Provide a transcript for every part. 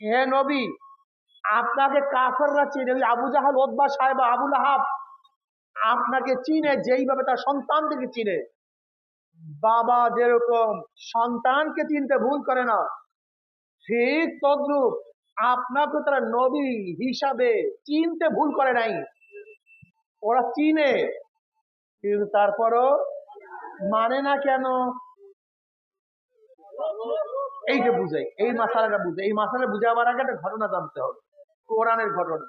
হে নবী, আপনাকে কাফেররা চিনে, ওই আবু জাহাল ওদবা সাহেব আবুল আহাব আপনাকে চিনে, যেইভাবে তার সন্তানদেরকে চিনে। বাবা যেরকম সন্তানকে চিনতে ভুল করে না। ঠিক তদ্রুপ আপনাকে তারা নবী হিসাবে চিনতে ভুল করে নাই। ওরা চিনে, কিন্তু তারপরও মানে না কেন? এই যে বুঝাই এই মাসালাটা বুঝে, এই মাসালা বুঝাবার আগে একটা ঘটনা জানতে হবে। কোরআনের ঘটনা।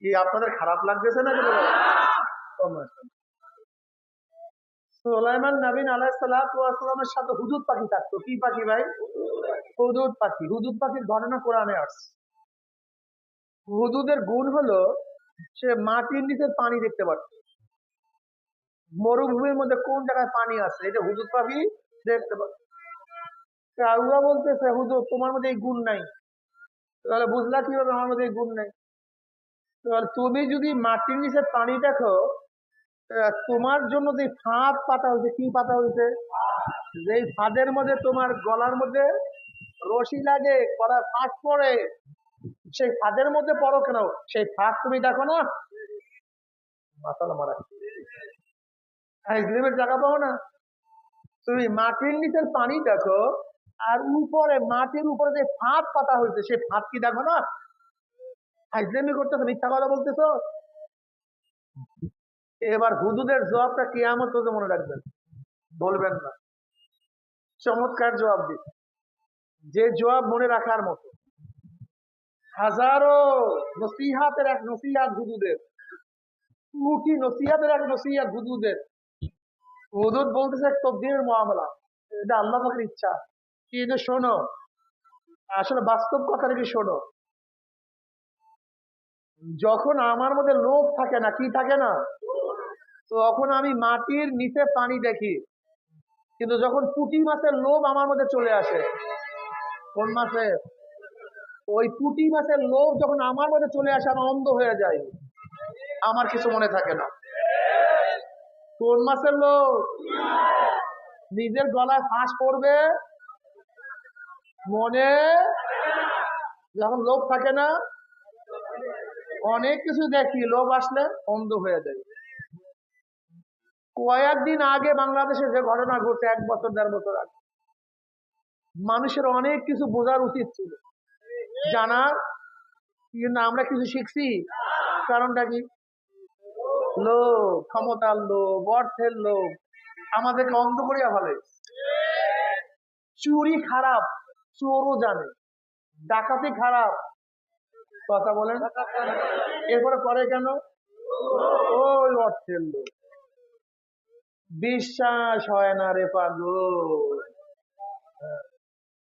কি আপনাদের খারাপ লাগতেছে না সোলাইমান নবীন সাথে পাখি থাকতো। কি পাখি ভাই? পাখি। পাখির ঘটনা কোরআনে আসছে হুদুদের গুণ হলো, সে মাটির নিচে পানি দেখতে পারত। মরুভূমির মধ্যে কোন জায়গায় পানি আছে? এটা হুদুদ পাখি দেখতে পারত। আল্লাহ বলতেছে, হুজুর, তোমার মধ্যে এই গুণ নাই। তাহলে বুঝলা কীভাবে আমার মধ্যে এই গুণ নাই? তুমি যদি মাটির নিচে পানি দেখো তোমার জন্য যে ফাঁদ পাতা হয়েছে, কি পাতা হয়েছে? যেই ফাঁদের মধ্যে তোমার গলার মধ্যে রশি লাগে, গলার ফাঁক পড়ে, সেই ফাঁদের মধ্যে পড়ো কেন? সেই ফাঁক তুমি দেখো না? মাতাল মারা। জায়গা পাও না। তুমি মাটির নিচের পানি দেখো আর উপরে, মাটির উপরে যে ফাঁদ পাতা হয়েছে সে ফাঁদ কি দেখো না? হাইজলেমি করতেছো, মিথ্যা কথা বলতেছো? এবার হুদুদের জবাবটা কেয়ামত তো মনে রাখবেন। বলবেন না। চমৎকার জবাব দিন যে জবাব মনে রাখার মতো। হাজারো নসিহাতের এক নসিহাত হুদুদের। কোটি নসিহাতের এক নসিহাত হুদুদের। হুদুদ বলতেছে তকদিরের মহামলা। এটা আল্লাহ ইচ্ছা। কিন্তু শোনো। আসলে বাস্তব কথাটা কি শোনো? যখন আমার মধ্যে লোভ থাকে না, কি থাকে না? তখন আমি মাটির নিচে পানি দেখি। কিন্তু যখন পুটি মাছের লোভ আমার মধ্যে চলে আসে, কোন মাসে ওই পুটি মাছের লোভ যখন আমার মধ্যে চলে আসে আমি অন্ধ হয়ে যাই আমার কিছু মনে থাকে না। কোন মাছের লোভ? নিজের গলায় ফাঁস পড়বে মনে? যখন লোভ থাকে না, অনেক কিছু দেখি, লোভ আসলে অন্ধ হয়ে যায়। কয়েকদিন আগে বাংলাদেশে যে ঘটনা ঘটছে, এক বছর, দেড় বছর আগে, মানুষের অনেক কিছু বোঝার উচিত ছিল। জানার কিন্তু আমরা কিছু শিখছি? কারণটা কি? লোভ, ক্ষমতার লোভ, অর্থের লোভ, আমাদেরকে অন্ধ করিয়া ভালো চুরি খারাপ চোরও জানে। ডাকাতি খারাপ। কথা বলেন। এরপরে করে কেন? ওই অর্থের লোক। বিশ্বাস হয় না রে পাগল।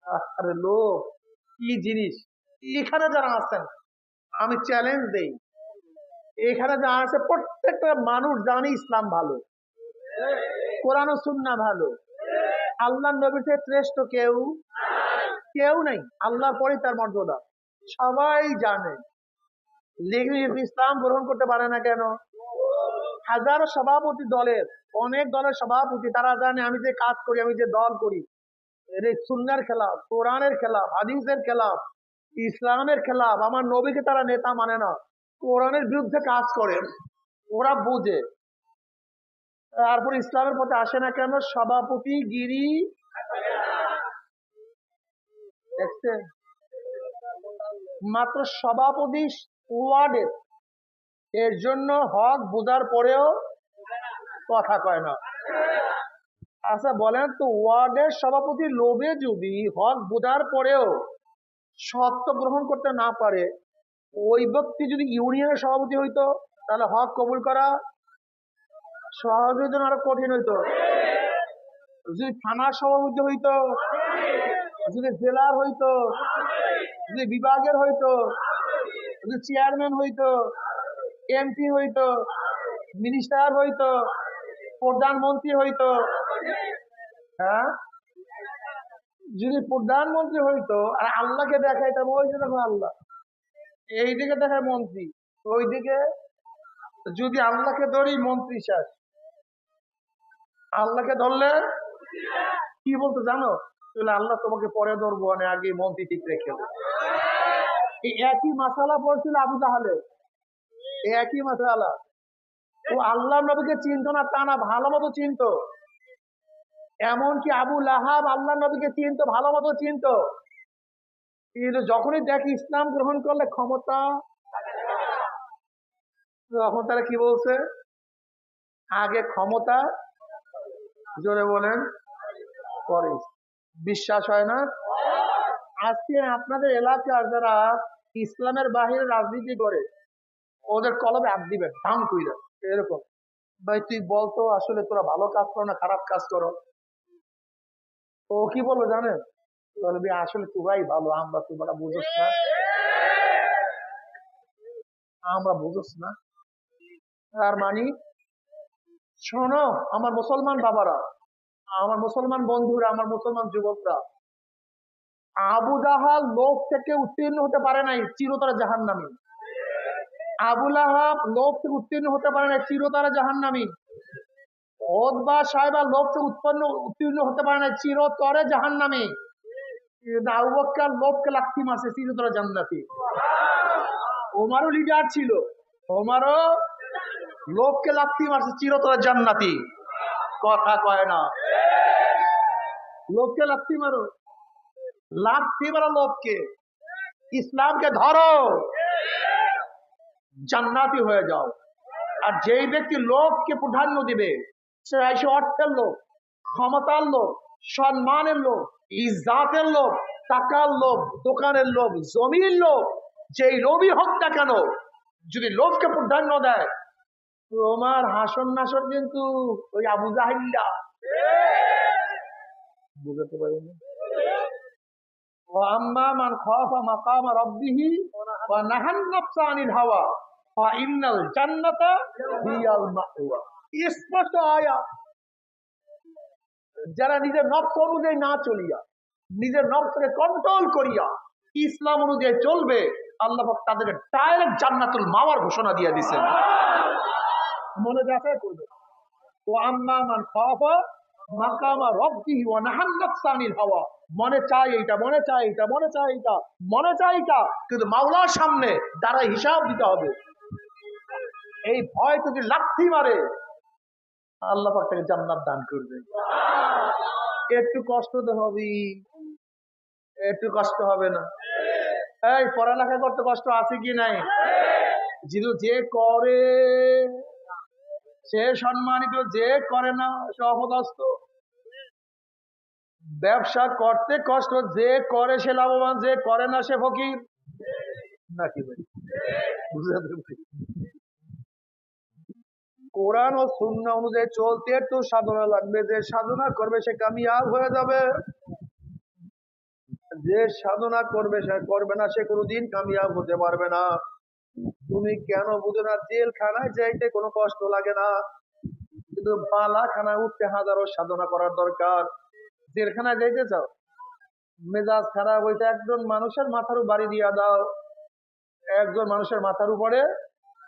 আরে লোক, কি জিনিস? এখানে যারা আছেন, আমি চ্যালেঞ্জ দেই। এখানে যারা আছে, প্রত্যেকটা মানুষ জানি ইসলাম ভালো। কোরআন সুন্না ভালো। আল্লাহ নবীতে শ্রেষ্ঠ কেউ কেউ নেই। আল্লাহর পরে তার মর্যাদা। সবাই জানে। ইসলাম গ্রহণ করতে পারে না কেন? হাজারো সভাপতি দলের, অনেক দলের সভাপতি, তারা জানে আমি যে কাজ করি, আমি যে দল করি। সুন্নার খেলাফ, কোরআনের খেলাফ, হাদিসের খেলাফ, ইসলামের খেলাফ, আমার নবীকে তারা নেতা মানে না। কোরআনের বিরুদ্ধে কাজ করে, ওরা বুঝে। তারপর ইসলামের পথে আসে না কেন? সভাপতি, গিরি মাত্র সভাপতি ওয়ার্ডের এর জন্য হক বোঝার পরেও কথা কয় না। আচ্ছা বলেন তো, ওয়ার্ডের সভাপতি লোভে যদি হক বোঝার পরেও সত্য গ্রহণ করতে না পারে, ওই ব্যক্তি যদি ইউনিয়নের সভাপতি হইতো, তাহলে হক কবুল করা সহজের জন্য আরও কঠিন হইতো। যদি থানার সভাপতি হইতো যদি জেলার হইতো, যদি বিভাগের হইতো, যদি চেয়ারম্যান হইতো, এমপি হইতো, মিনিস্টার হইতো, প্রধানমন্ত্রী হইতো হ্যাঁ? যদি প্রধানমন্ত্রী হইতো, আর আল্লাহকে দেখাইতাম, ওই যে দেখো আল্লাহ, এইদিকে দেখায় মন্ত্রী, ওইদিকে যদি আল্লাহকে ধরি, মন্ত্রী শেষ। আল্লাহকে ধরলে কি বলতো জানো? তাহলে আল্লাহ তোমাকে পরে ধরবো মানে আগে মন্ত্রী ঠিক রেখে এই একই মাসালা পড়ছিল আবু তাহলে একই মাসালা ও আল্লাহ নবীকে চিনতো না, তা না, ভালো মতো চিনতো। এমনকি আবু লাহাব আল্লাহ নবীকে চিনতো, ভালো মতো চিনতো। কিন্তু যখনই দেখি ইসলাম গ্রহণ করলে ক্ষমতা, তখন তারা কি বলছে? আগে ক্ষমতা, জোরে বলেন, পরে বিশ্বাস হয় না? আজকে আপনাদের এলাকার যারা ইসলামের বাহিরে রাজনীতি করে, ওদের কলমে হাত দিবেন দাম কইরা, এরকম। ভাই, তুই বলতো আসলে তোরা ভালো কাজ করো না, খারাপ কাজ করো। ও কি বলব জানেন? বলবি আসলে তোরাই ভালো, আমরা তোমরা বুঝোস না। আমরা বুঝোস না। তার মানে শোনো, আমার মুসলমান বাবারা আমার মুসলমান বন্ধুরা, আমার মুসলমান যুবকরা, আবু জাহাল লোক থেকে উত্তীর্ণ হতে পারে নাই, চিরতরে জাহান নামি আবুল আহাব লোক থেকে উত্তীর্ণ হতে পারে নাই, চিরতরে জাহান নামি সাহেবা লোক থেকে উৎপন্ন, উত্তীর্ণ হতে পারে না চিরতরে জাহান নামি আবু বক্কর লোককে লাথি মাসে চিরতরে জান্নাতি। ওমারও লিডার ছিল, ওমারও লোককে লাথি মারছে, চিরতরে জান্নাতি। কথা কয় না। লোককে লাথি মারো। লাথি মারো লোককে। ইসলামকে ধরো। জান্নাতি হয়ে যাও। আর যেই ব্যক্তি লোককে প্রাধান্য দিবে, সে এসে অর্থের লোক, ক্ষমতার লোক, সম্মানের লোক ইজাতের লোক, টাকার লোভ দোকানের লোভ জমির লোভ যেই লোভই হোক না কেন, যদি লোভকে প্রাধান্য দেয় তোমার হাসন নাসর কিন্তু ওই আবু জাহিল্লা। বুঝাতে পারি না যারা নিজের নফস অনুযায়ী না চলিয়া, নিজের নফসকে কন্ট্রোল করিয়া ইসলাম অনুযায়ী চলবে, আল্লাহ তাদের ডাইরেক্ট জান্নাতুল মাওয়ার ঘোষণা দিয়ে দিয়েছেন। মনে যাতে করবে ও আম্মা খাফা মাকামা রব্বিহি ওয়া মনে চাই এইটা, মনে চাই এইটা, মনে চাই এইটা, মনে চাই এইটা, কিন্তু মাওলার সামনে দ্বারা হিসাব দিতে হবে। এই ভয় যদি লাথি মারে, আল্লাহ পাক তাকে জান্নাত দান করবে একটু কষ্ট তো হবে একটু কষ্ট হবে না। এই, পড়ালেখা করতে কষ্ট আছে কি নাই? যেহেতু যে করে সে সম্মানিত যে করে না, সে অপদস্থ। ব্যবসা করতে কষ্ট, যে করে সে লাভবান, যে করে না সে ফকির। নাকি ভাই? বুঝতে পেরেছি? কোরআন ও শূন্য অনুযায়ী চলতে একটু সাধনা লাগবে। যে সাধনা করবে, সে কামিয়াব হয়ে যাবে। যে সাধনা করবে, সে করবে না, সে কোনোদিন কামিয়াব হতে পারবে না। তুমি কেন বুঝো না? জেলখানায় যাইতে কোনো কষ্ট লাগে না। কিন্তু বালাখানায় উঠতে হাজারো সাধনা করার দরকার। জেলখানায় যাইতে চাও? মেজাজ খারাপ হইতে একজন মানুষের মাথার বাড়ি দিয়া দাও। একজন মানুষের মাথার উপরে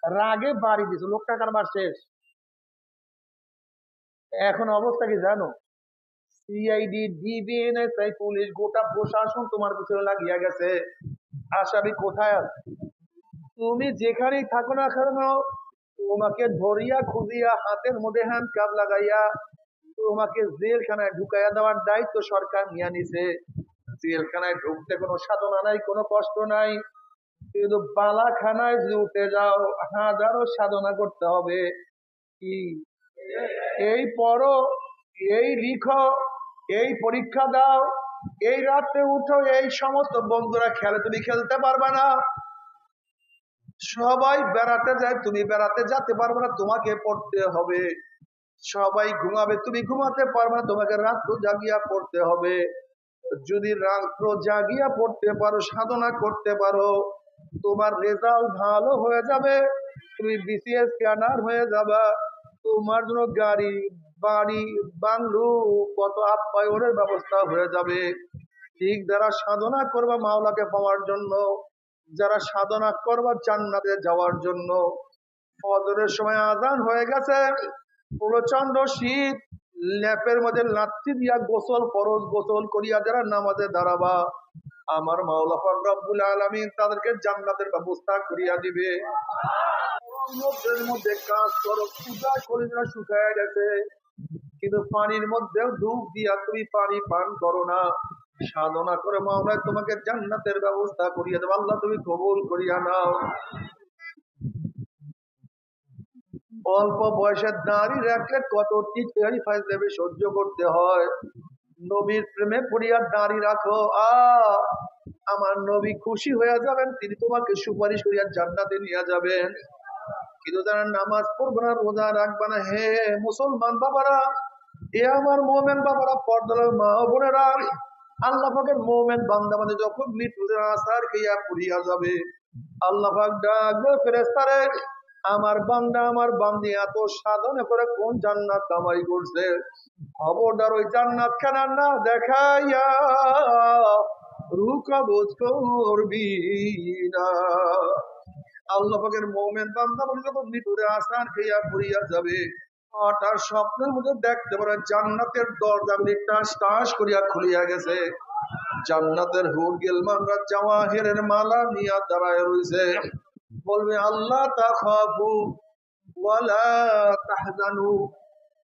রাগে বাড়ি দিছে। লোকটা কারবার শেষ? এখন অবস্থা কি জানো? সিআইডি ডিবিএনএসআই পুলিশ, গোটা প্রশাসন তোমার পিছনে লাগিয়া গেছে। আসামি কোথায় আছে? তুমি যেখানেই থাকো না কেন, তোমাকে ধরিয়া খুঁজিয়া হাতের মধ্যে হ্যান্ড কাপ লাগাইয়া তোমাকে জেলখানায় ঢুকাইয়া দেওয়ার দায়িত্ব সরকার নিয়ে নিছে। জেলখানায় ঢুকতে কোনো সাধনা নাই, কোনো কষ্ট নাই। কিন্তু বালাখানায় যদি উঠে যাও, হাজারো সাধনা করতে হবে। কি? এই পড়ো, এই লিখো, এই পরীক্ষা দাও, এই রাত্রে উঠো, এই সমস্ত বন্ধুরা খেলে তুমি খেলতে পারবে না। সবাই বেড়াতে যায়, তুমি বেড়াতে যেতে পারবে না, তোমাকে পড়তে হবে। সবাই ঘুমাবে, তুমি ঘুমাতে পারবে না, তোমাকে রাত্র জাগিয়া পড়তে হবে। যদি রাত্র জাগিয়া পড়তে পারো, সাধনা করতে পারো, তোমার রেজাল্ট ভালো হয়ে যাবে, তুমি বিসিএস ক্যানার হয়ে যাবা। তোমার জন্য গাড়ি, বাড়ি, বাংলু, কত আপ্যায়নের ব্যবস্থা হয়ে যাবে। ঠিক যারা সাধনা করবা মাওলাকে পাওয়ার জন্য। যারা সাধনা করবা জান্নাতে যাওয়ার জন্য ফজরের সময় আজান হয়ে গেছে প্রচণ্ড শীত ল্যাপের মধ্যে লাত্তি দিয়া গোসল, ফরজ গোসল করিয়া যারা নামাজে দাঁড়াবা, আমার মাওলা পাক রব্বুল আলামিন তাদেরকে জান্নাতের ব্যবস্থা করিয়া দিবে। সমুদ্রের মধ্যে কাজ করো, পূজা কলিজা শুকায় গেছে, কিন্তু পানির মধ্যেও ডুব দিয়া তুমি পানি পান করো না। সাধনা করে মাওলায় তোমাকে জান্নাতের ব্যবস্থা করিয়া দেবো। আল্লাহ, তুমি কবুল করিয়া নাও। অল্প বয়সের নারী রাখলে কত টিচারি ফাইজলামে সহ্য করতে হয়। নবীর প্রেমে পড়িয়া দাঁড়ি রাখো। আ, আমার নবী খুশি হয়ে যাবেন, তিনি তোমাকে সুপারিশ করিয়া জান্নাতে নিয়ে যাবেন। কিন্তু যারা নামাজ পড়বে না, রোজা রাখবে না, হে মুসলমান বাবারা, এ আমার মোমেন বাবারা, পর্দার মা বোনেরা আল্লাহ মোমেন বান্দা মানে যখন মৃত্যুর আসার খেয়া পুরিয়া যাবে, আল্লাহ ডাকবে ফেরেস্তারে আমার বান্দা, আমার বান্দি, এত সাধনে করে কোন জান্নাত কামাই করছে? খবরদার ওই জান্নাত খানা না দেখাইয়া রুকবোজ করবি না। আল্লাহ মোমেন বান্দা বলে যখন মৃত্যুরে আসার খেয়া পুরিয়া যাবে হঠাৎ স্বপ্নের মধ্যে দেখতে পারে, জান্নাতের দরজাগুলি টাস টাস করিয়া খুলিয়া গেছে। জান্নাতের হুর গেলমানরা জাওয়াহিরের মালা নিয়া দাঁড়ায় রইছে। বলবে, আল্লাহ তাখাফু ওয়ালা তাহজানু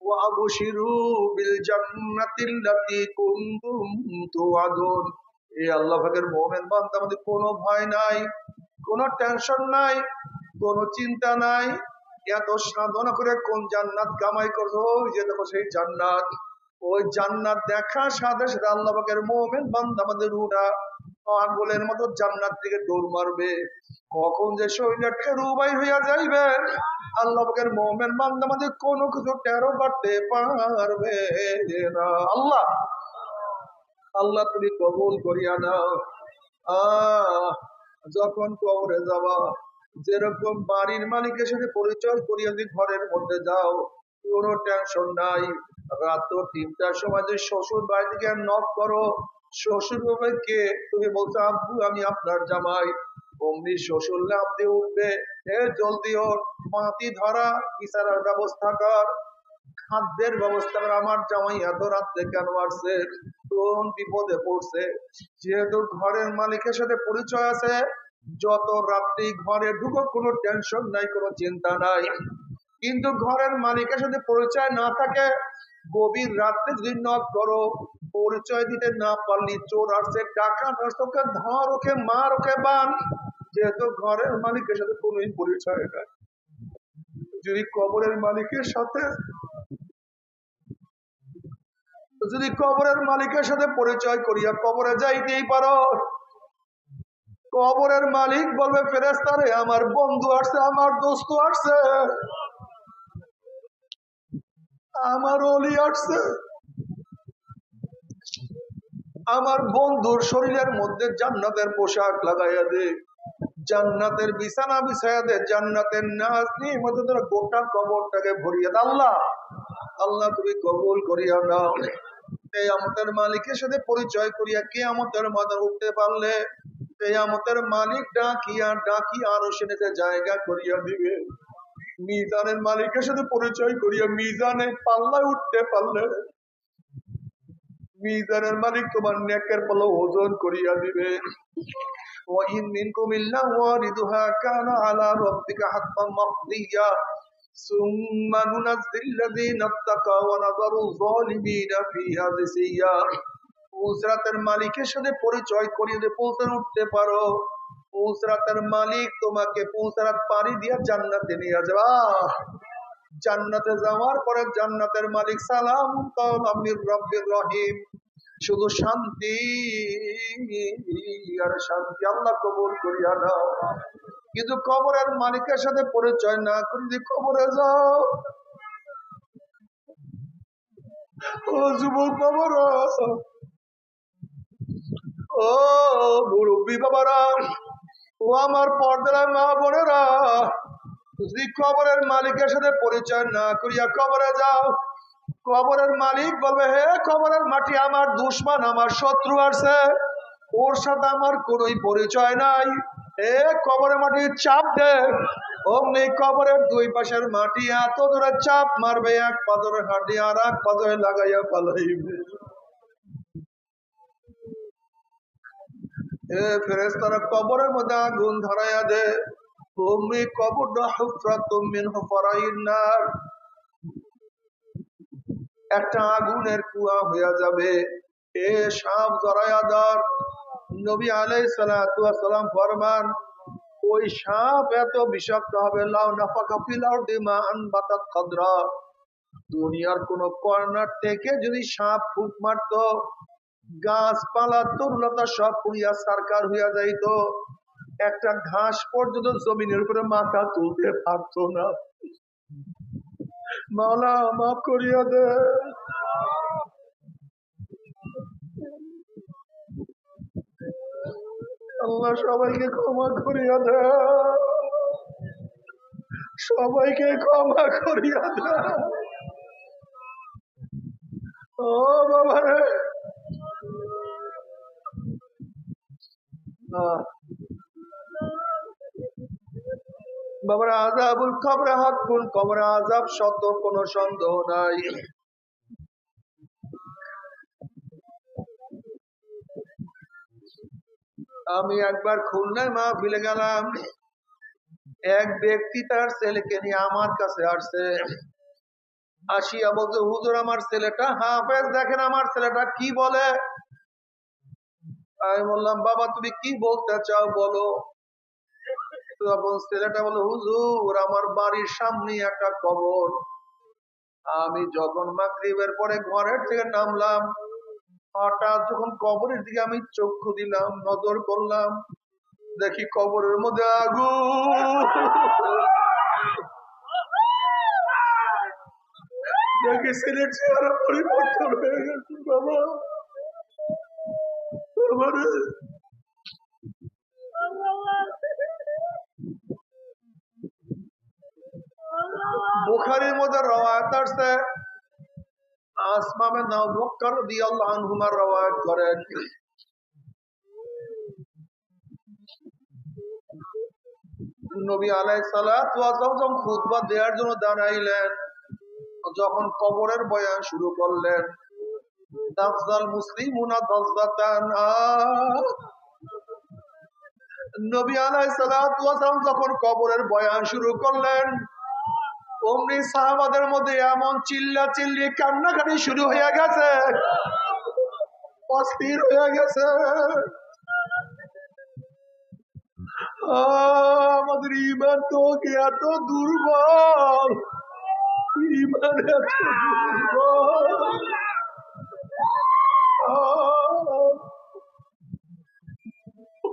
ওয়াবশিরু বিল জান্নাতিল্লাতী কুনতুম তুআদুন। এই আল্লাহ পাকের মুমিন বান্দা আমাদের কোনো ভয় নাই, কোনো টেনশন নাই, কোনো চিন্তা নাই। এত সাধনা করে কোন জান্নাত কামাই করছ যে দেখো সেই জান্নাত। ওই জান্নাত দেখা সাথে সাথে আল্লাহ পাকের মোমেন বান্দা আমাদের উড়া আঙ্গুলের মতো জান্নাত থেকে দৌড় মারবে। কখন যে শরীরে ঠেরু বাই হইয়া যাইবে, আল্লাহ পাকের মোমেন বান্দা আমাদের কোনো কিছু টেরো বাড়তে পারবে না। আল্লাহ আল্লাহ তুমি কবুল করিয়া নাও। আহ, যখন কবরে যাওয়া যেরকম বাড়ির মালিকের সাথে পরিচয় করিয়ে যদি ঘরের মধ্যে যাও কোনো টেনশন নাই। রাত তিনটার সময় যে শ্বশুর বাড়ি থেকে নক করো, শ্বশুর কে? তুমি বলছো, আব্বু, আমি আপনার জামাই। অমনি শ্বশুর লাভ উঠবে, হে, জলদি ওর মাটি ধরা ইশারার ব্যবস্থা কর। খাদ্যের ব্যবস্থা করে, আমার জামাই এত রাত্রে কেন আসছে? কোন বিপদে পড়ছে? যেহেতু ঘরের মালিকের সাথে পরিচয় আছে যত রাত্রি ঘরে ঢুকো, কোনো টেনশন নাই, কোনো চিন্তা নাই। কিন্তু ঘরের মালিকের সাথে পরিচয় না থাকে, গভীর রাত্রে যদি নক করো, পরিচয় দিতে না পারলি, চোর আসছে টাকা ওকে ধর, ওকে মার, ওকে বান। যেহেতু ঘরের মালিকের সাথে কোনোই পরিচয় নাই যদি কবরের মালিকের সাথে, যদি কবরের মালিকের সাথে পরিচয় করিয়া কবরে যাইতেই পারো কবরের মালিক বলবে ফেরেস্তারে আমার বন্ধু আসছে, আমার দোস্ত আসছে। আমার অলি আসছে। আমার বন্ধুর শরীরের মধ্যে জান্নাতের পোশাক লাগাইয়া দে। জান্নাতের বিছানা বিছাইয়া দে। জান্নাতের নাচ নিয়ে মধ্যে তোরা গোটা কবরটাকে ভরিয়ে আল্লাহ আল্লাহ তুমি কবুল করিয়া নাও। এই আমাদের মালিকের সাথে পরিচয় করিয়া কে আমাদের মাথা উঠতে পারলে? এই আমাদের মালিক ডাকিয়া ডাকিয়া আরো সেনেতে জায়গা করিয়া দিবে মিজানের মালিকের সাথে পরিচয় করিয়া মিজানে পাল্লায় উঠতে পারলে মিজানের মালিক তোমার নেকের পাল্লা ওজন করিয়া দিবে وإن منكم إلا واردها كان على ربك حتما مقضيا ثم ننزل الذين اتقوا ونذر الظالمين فيها جثيا পুলসরাতের মালিকের সাথে পরিচয় করিয়ে দিয়ে পুলসরা উঠতে পারো। পুলসরাতের মালিক তোমাকে পুলসরাত পানি দিয়া জান্নাতে নিয়ে যাবা। জান্নাতে যাওয়ার পরে জান্নাতের মালিক সালাম আমির রব্বির রহিম। শুধু শান্তি আর শান্তি আল্লাহ কবুল করিয়া নাও। কিন্তু কবরের মালিকের সাথে পরিচয় না করে যদি কবরে যাও। ও যুবক বাবারা ও মুরব্বী বাবারা, ও আমার পর্দার মা বোনেরা, যদি কবরের মালিকের সাথে পরিচয় না করিয়া কবরে যাও, কবরের মালিক বলবে, হে কবরের মাটি, আমার দুশ্মন, আমার শত্রু আছে, ওর সাথে আমার কোনোই পরিচয় নাই। এ কবরের মাটি, চাপ দে। অমনি কবরের দুই পাশের মাটি এত দূরে চাপ মারবে, এক পাথরে হাঁটি আর এক পাথরে লাগাইয়া পালাইবে এ কবরের মধ্যে আগুন ধরাইয়া দে। তুমি কবরটা হুফরা তুমিন হুফরাইন নার। একটা আগুনের কুয়া হইয়া যাবে। এ সাপ জরায়া দর নবী আলাই সালাম ফরমান, ওই সাপ এত বিষাক্ত হবে, লাউ নাফা ফিল আরদি মা আনবাতাত খাদরা। দুনিয়ার কোন কর্নার থেকে যদি সাপ ফুট মারতো গাছপালা তরুলতা সব পুড়িয়া সারকার হইয়া যাইত। একটা ঘাস পর্যন্ত জমিনের উপরে মাথা তুলতে পারতো না। মাওলা, মাফ করিয়া দে। আল্লাহ সবাইকে ক্ষমা করিয়া দে। সবাইকে ক্ষমা করিয়া দে। ও বাবা রে বাবার আজাবুল কবরে হাক্কুন, কবরে আজাব কোনো সন্দেহ নাই। আমি একবার খুলনায় মা ফিলে গেলাম। এক ব্যক্তি তার ছেলেকে নিয়ে আমার কাছে আসছে। আসিয়া বলছে, হুজুর, আমার ছেলেটা হাফেজ, দেখেন আমার ছেলেটা কি বলে? আমি বললাম, বাবা, তুমি কি বলতে চাও বলো? তখন ছেলেটা বলে হুজুর, আমার বাড়ির সামনে একটা কবর। আমি যখন মাগরিবের পরে ঘরের থেকে নামলাম, হঠাৎ যখন কবরের দিকে আমি চক্ষু দিলাম, নজর করলাম, দেখি কবরের মধ্যে আগু দেখি ছেলের চেহারা পরিবর্তন হয়ে গেছে, বাবা। বুখারীর মধ্যে রওয়ায়াত আসছে। আনহুমার রওয়ায়াত করেন। নবী খুতবা দেওয়ার জন্য দাঁড়াইলেন, যখন কবরের বয়ান শুরু করলেন দাফজাল মুসলিমুনা দাফজাতান নবী আলাইহিস সালাতু ওয়াস সালাম যখন কবরের বয়ান শুরু করলেন, অমনি সাহাবাদের মধ্যে এমন চিল্লা চিল্লি কান্নাকাটি শুরু হয়ে গেছে। অস্থির হয়ে গেছে। আমাদের ইমান তো এত দুর্বল? ইমান এত দুর্বল।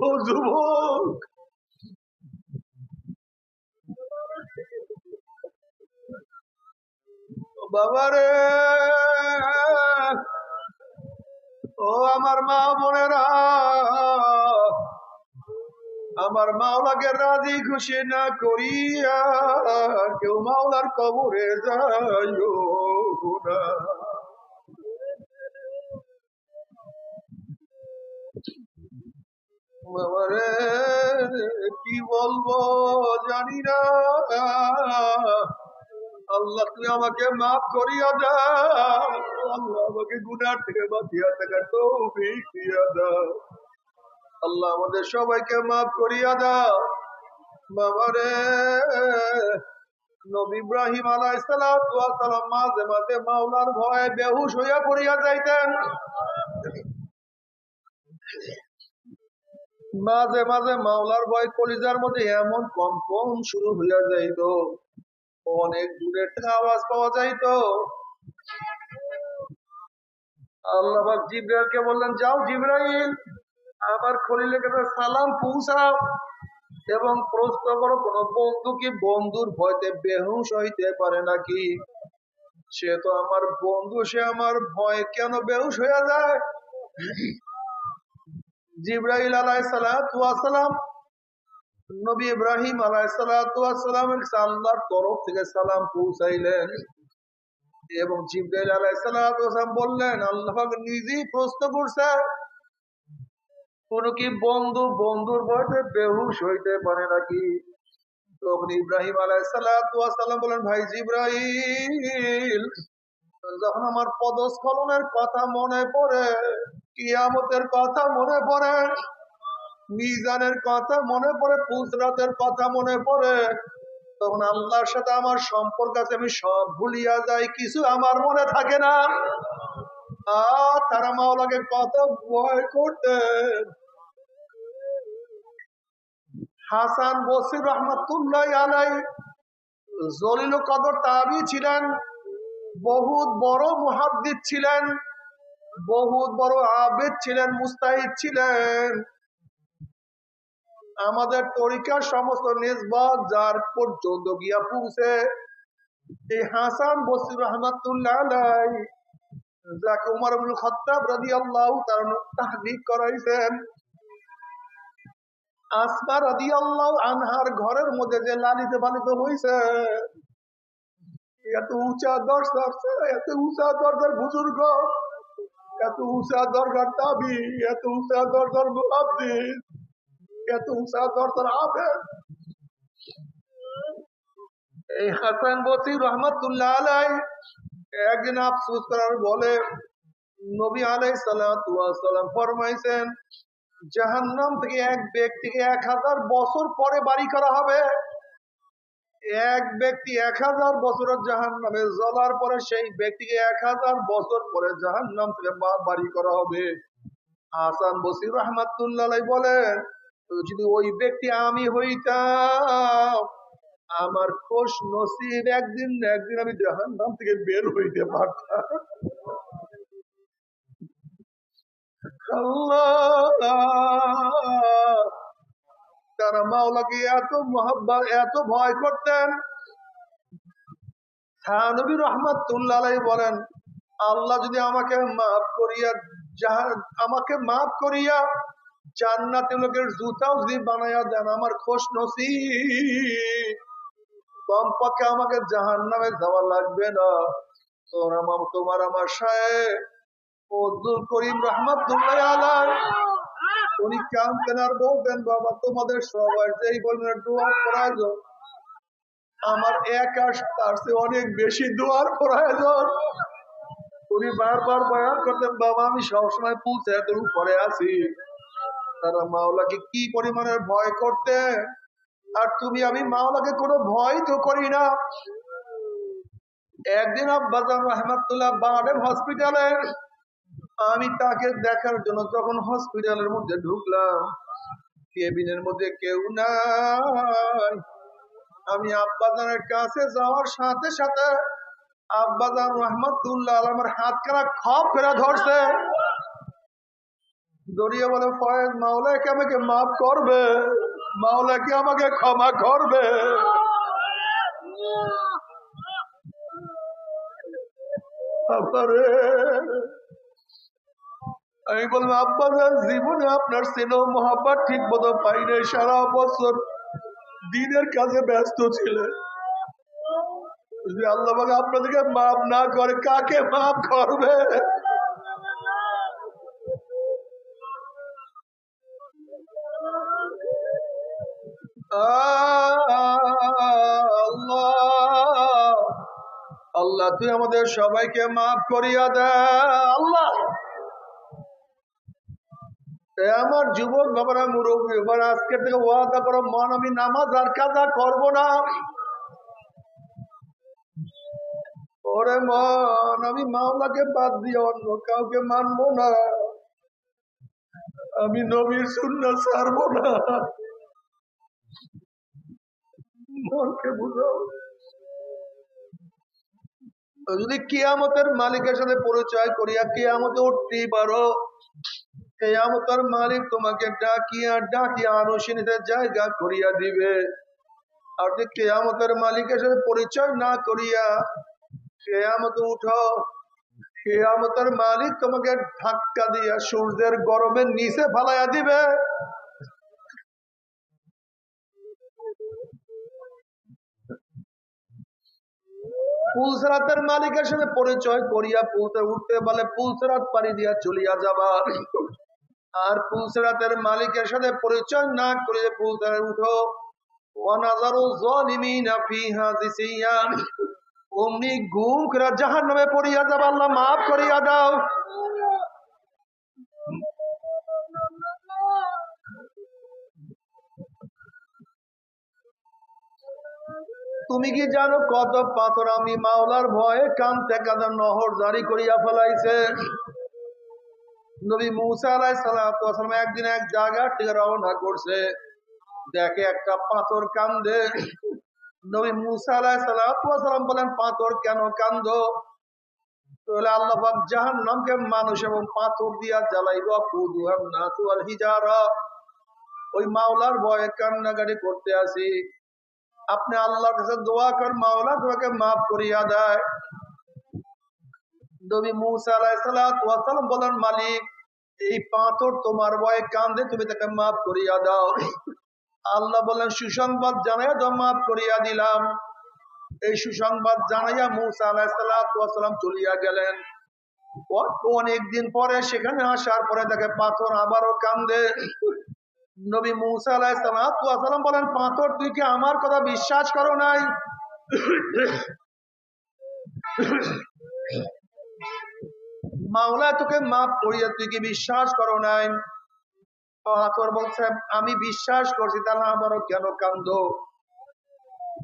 ও যুবক। বাবারে ও আমার মা বোনেরা। আমার মাওলাকে রাজি খুশি না করিয়া কেউ মাওলার কবরে যাইও না। বাবারে কি বলব জানি না। আল্লাহ তুমি আমাকে মাফ করিয়া দাও। আল্লাহ আমাকে গুনার থেকে বাঁচিয়া থাকার দিয়া দাও। আল্লাহ আমাদের সবাইকে মাফ করিয়া দাও। বাবারে, নবী ইব্রাহিম আলাইহিস সালাম মাঝে মাঝে মাওলার ভয়ে বেহুশ হইয়া পড়িয়া যাইতেন। মাঝে মাঝে মাওলার ভয় কলিজার মধ্যে এমন কম্পন শুরু হইয়া যাইত। অনেক দূরে আওয়াজ পাওয়া যাইতো। আল্লাহ জিব্রাইলকে বললেন, যাও জিব্রাইল আবার খলিলের কাছে সালাম পৌঁছাও। এবং প্রশ্ন করো, কোন বন্ধু কি বন্ধুর ভয়তে বেহুশ হইতে পারে নাকি? সে তো আমার বন্ধু, সে আমার ভয় কেন বেহুশ হইয়া যায়? জিব্রাইল আলাই সালাম নবী ইব্রাহিম আলাই সালাম আল্লাহর তরফ থেকে সালাম পৌঁছাইলেন। এবং জিব্রাইল আলাই সালাম বললেন, আল্লাহ নিজেই প্রশ্ন করছে, কোন কি বন্ধু বন্ধুর ভয়তে বেহুশ হইতে পারে নাকি? তখন ইব্রাহিম আলাই সালাম বলেন ভাই জিব্রাইল, যখন আমার পদস্খলনের কথা মনে পড়ে কিয়ামতের কথা মনে পড়ে, মিজানের কথা মনে পড়ে পুজরাতের কথা মনে পড়ে, তখন আল্লাহর সাথে আমার সম্পর্ক আছে, আমি সব ভুলিয়া যাই, কিছু আমার মনে থাকে না। আর তারা মাওলাকে কত ভয় করতেন হাসান বসির রহমতুল্লাহ আলাই জলিল কদর তাবি ছিলেন, বহুত বড় মুহাদ্দিদ ছিলেন। বহুত বড় আবেদ ছিলেন, মুস্তাহিদ ছিলেন। আমাদের তরিকার সমস্ত নিসবত যার পর্যন্ত গিয়া পৌঁছে, এই হাসান বসির রহমতুল্লাহ যাকে উমর আবুল খত্তাব রাদিয়াল্লাহু তাআলা তাহদিক করাইছেন। আসমা রাদিয়াল্লাহু আনহার ঘরের মধ্যে যে লালিত পালিত হয়েছে এত উঁচা দরজার, এত উঁচা দরজার বুজুর্গ এত উঁচা দরজার তাবি এত উঁচা দরজার মুহাদ্দিস এত উঁচা দরজার আবেদ এই হাসান বসি রহমতুল্লাহ আলাই একদিন আফসোস করার বলে নবী আলাই সালাম ফরমাইছেন, জাহান্নাম থেকে এক ব্যক্তিকে এক হাজার বছর পরে বাড়ি করা হবে। এক ব্যক্তি এক হাজার বছরের জাহান নামে জ্বলার পরে সেই ব্যক্তিকে এক হাজার বছর পরে জাহান নাম থেকে বাড়ি করা হবে। হাসান বসির রহমাতুল্লাহ বলেন, যদি ওই ব্যক্তি আমি হইতাম, আমার খোশ নসিব একদিন একদিন আমি জাহান নাম থেকে বের হইতে পারতাম। আল্লাহ! তারা মাওলাকে এত মহাব্বা, এত ভয় করতেন। থানবী রহমাতুল্লাহ আলাই বলেন, আল্লাহ যদি আমাকে মাফ করিয়া আমাকে মাফ করিয়া জান্নাতে লোকের জুতাও যদি বানাইয়া দেন, আমার খোশ নসি কমপক্ষে আমাকে জাহান নামে যাওয়া লাগবে না। তোর আমার তোমার আমার সাহেব করিম রহমাতুল্লাহ আলাই উনি কামতেন আর বলতেন, বাবা, তোমাদের সবার যেই বলবেন দোয়ার প্রয়োজন আমার এক আস তার চেয়ে অনেক বেশি দোয়ার প্রয়োজন উনি বারবার বয়ান করতেন, বাবা, আমি সবসময় পুলছে এত উপরে আছি। তারা মাওলাকে কি পরিমাণের ভয় করতে আর তুমি, আমি মাওলাকে কোনো ভয় তো করি না। একদিন আব্বাজান রহমাতুল্লাহ বাডেম হসপিটালে আমি তাকে দেখার জন্য যখন হসপিটালের মধ্যে ঢুকলাম, কেবিনের মধ্যে কেউ নাই। আমি আব্বাজানের কাছে যাওয়ার সাথে সাথে আব্বাজান রহমতুল্লাহ আমার হাত খানা খপ ফেরা ধরছে। দড়িয়ে বলে, ফয়েজ মাওলা কি আমাকে মাফ করবে মাওলা কি আমাকে ক্ষমা করবে। বাবারে আমি বলব আব্বা যান, জীবনে আপনার স্নেহ মহাব্বত ঠিক মতো পাই নাই। সারা বছর দিনের কাজে ব্যস্ত ছিলেন। যদি আল্লাহ আপনাদেরকে মাফ না করে কাকে মাফ করবে? আল্লাহ তুই আমাদের সবাইকে মাফ করিয়া দে। আল্লাহ আমার যুবক বাবারা, মুরব্বী এবার আজকে থেকে ওয়াদা করো, মন আমি নামাজ আর কাজা করব না। ওরে মন, আমি মাওলাকে বাদ দিয়ে অন্য কাউকে মানবো না। আমি নবীর শূন্য ছাড়বো না। মনকে বুঝাও। যদি কিয়ামতের মালিকের সাথে পরিচয় করিয়া কিয়ামতে উঠতেই পারো কেয়ামতের মালিক তোমাকে ডাকিয়া ডাকিয়া আনুষ্ঠানিতে জায়গা করিয়া দিবে। আর যদি কেয়ামতের মালিকের সাথে পরিচয় না করিয়া কেয়ামত উঠো। কেয়ামতের মালিক তোমাকে ধাক্কা দিয়া সূর্যের গরমের নিচে ফালাইয়া দিবে। পুলসরাতের মালিকের সাথে পরিচয় করিয়া পুলতে উঠতে বলে, পুলসরাত পানি দিয়া চলিয়া যাবা। আর পুলসেরাতের মালিকের সাথে পরিচয় না করে ফুলসেরা উঠো। ওয়ানাজারু অমনি জাহান্নামে পড়িয়া যাব, আল্লাহ maaf করিয়া দাও। তুমি কি জানো কত পাথর আমি মাওলার ভয়ে কান্তে কাঁদা নহর জারি করিয়া ফেলাইছে? নবী মুসা আলাই সালাম একদিন এক জায়গা থেকে রওনা করছে। দেখে একটা পাথর কান্দে। নবী মুসা আলাই সালাম বলেন, পাথর কেন কান্দ? তাহলে আল্লাহ জাহান নামকে মানুষ এবং পাথর দিয়া জ্বালাইব। কুদুহাম নাসু আল হিজারা। ওই মাওলার ভয়ে কান্নাকাটি করতে আসি। আপনি আল্লাহর কাছে দোয়া কর মাওলা তোমাকে মাফ করিয়া দেয়। নবী মুসা আলাইসালাম বলেন, মালিক, এই পাথর তোমার ভয়ে কান্দে, তুমি তাকে মাফ করিয়া দাও। আল্লাহ বলেন, সুসংবাদ জানাইয়া তো মাফ করিয়া দিলাম। এই সুসংবাদ জানাইয়া মুসা আলাইসালাম চলিয়া গেলেন। অনেকদিন পরে সেখানে আসার পরে তাকে পাথর আবারও কান্দে। নবী মুসা আলাইসালাম বলেন, পাথর তুই কি আমার কথা বিশ্বাস করো নাই? মাওলা, তোকে মাফ করিয়া তুই কি বিশ্বাস করো নাই? বলছে, আমি বিশ্বাস করছি, তাহলে আমারও কেন কান্দ?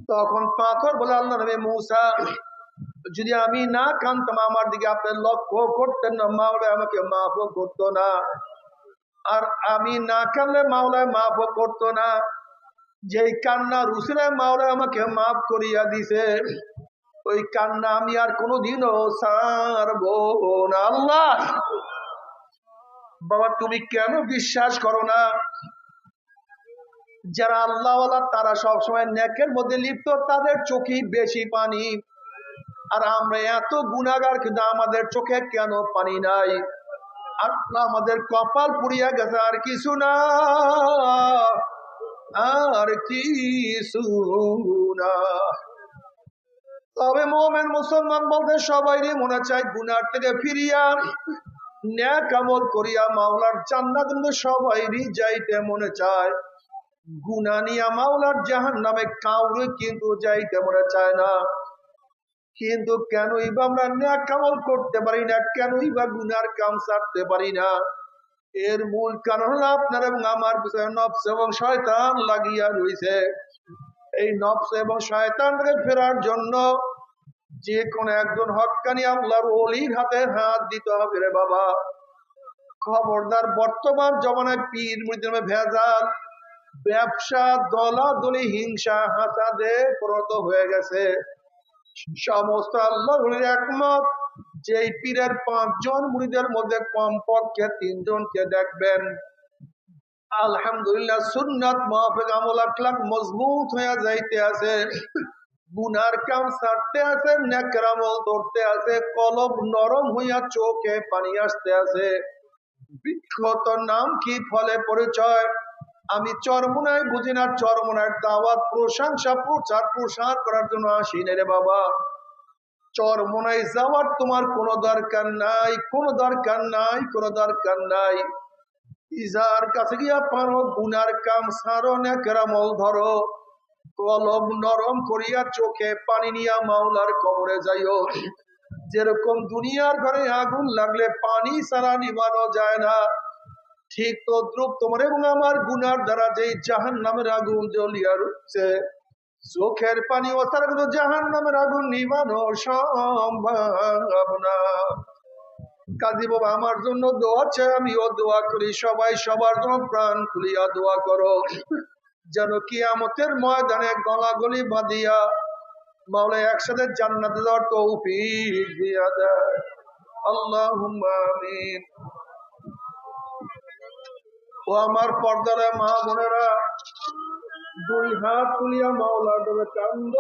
তখন পাথর বলে, আল্লাহ নবী মৌসা, যদি আমি না কানতাম আমার দিকে আপনি লক্ষ্য করতেন না মাওলা আমাকে মাফও করতো না। আর আমি না কানলে মাওলায় মাফও করতো না। যেই কান্না রুসিলে মাওলায় আমাকে মাফ করিয়া দিছে। ওই কান্না আমি আর কোনোদিনও না। আল্লাহ! বাবা, তুমি কেন বিশ্বাস করো না? যারা আল্লাহ তারা সবসময় নেকের মধ্যে লিপ্ত, তাদের চোখে বেশি পানি। আর আমরা এত গুণাগার কিন্তু আমাদের চোখে কেন পানি নাই? আল্লাহ আমাদের কপাল পুড়িয়া গেছে, আর কিছু না। আর কিছু না। তবে মোমেন মুসলমান বলতে সবাই মনে চায় গুনার থেকে ফিরিয়া ন্যাক আমল করিয়া মাওলার কিন্তু সবাইরই যাইতে মনে চায়। গুনা নিয়া মাওলার জাহান নামে কাউরে কিন্তু যাইতে মনে চায় না। কিন্তু কেনই বা আমরা ন্যাক আমল করতে পারি না, কেনই বা গুনার কাম ছাড়তে পারি না। এর মূল কারণ হলো আপনার এবং আমার পিছনে নফস এবং শয়তান লাগিয়া রয়েছে এই নফস এবং শয়তান ফেরার জন্য যে কোন একজন হকানি আল্লাহর অলির হাতে হাত দিতে হবে রে বাবা। খবরদার বর্তমান জমানায় পীর মুরিদ ভেজাল, ব্যবসা, দলাদলি, হিংসা, হাসাদে পরিণত হয়ে গেছে। সমস্ত আল্লাহ একমত যে পীরের পাঁচজন মুড়িদের মধ্যে কমপক্ষে তিনজনকে দেখবেন। আলহামদুলিল্লাহ, সুন্নাত আমল, আখলাক মজবুত যাইতে আছে। গুনার কাম ছাড়তে আছে, নেকর আমল ধরতে আছে কলব নরম হইয়া চোখে পানি আসতে আছে। নাম কি? ফলে পরিচয়। আমি চরমুনায় বুঝি না, চরমুনার দাওয়াত, প্রশংসা, প্রচার, প্রসার করার জন্য আসি না রে বাবা। চরমুনায় যাওয়ার তোমার কোনো দরকার নাই, কোনো দরকার নাই, কোনো দরকার নাই। ইজার কাছে গিয়া পারো গুনার কাম সারো না কেরামল ধরো। কলম নরম করিয়া চোখে পানি নিয়া মাওলার কবরে যাইও। যেরকম দুনিয়ার ঘরে আগুন লাগলে পানি সারা নিবানো যায় না। ঠিক তো দ্রুপ তোমার এবং আমার গুনার দ্বারা যে জাহান নামের আগুন জ্বলিয়া রয়েছে চোখের পানি ও তারা জাহান নামের আগুন নিবানো সম্ভব না। কাজী বাবা আমার জন্য দোয়া চাই, আমিও দোয়া করি, সবাই সবার জন্য প্রাণ খুলিয়া দোয়া করো। যেন কিয়ামতের ময়দানে গলাগলি বাঁধিয়া মাওলা একসাথে জান্নাতে দেওয়ার তৌফিক দিয়া দেয়। ও আমার পর্দারে মা বোনেরা, দুই হাত তুলিয়া মাওলা ডোবে কান্দ।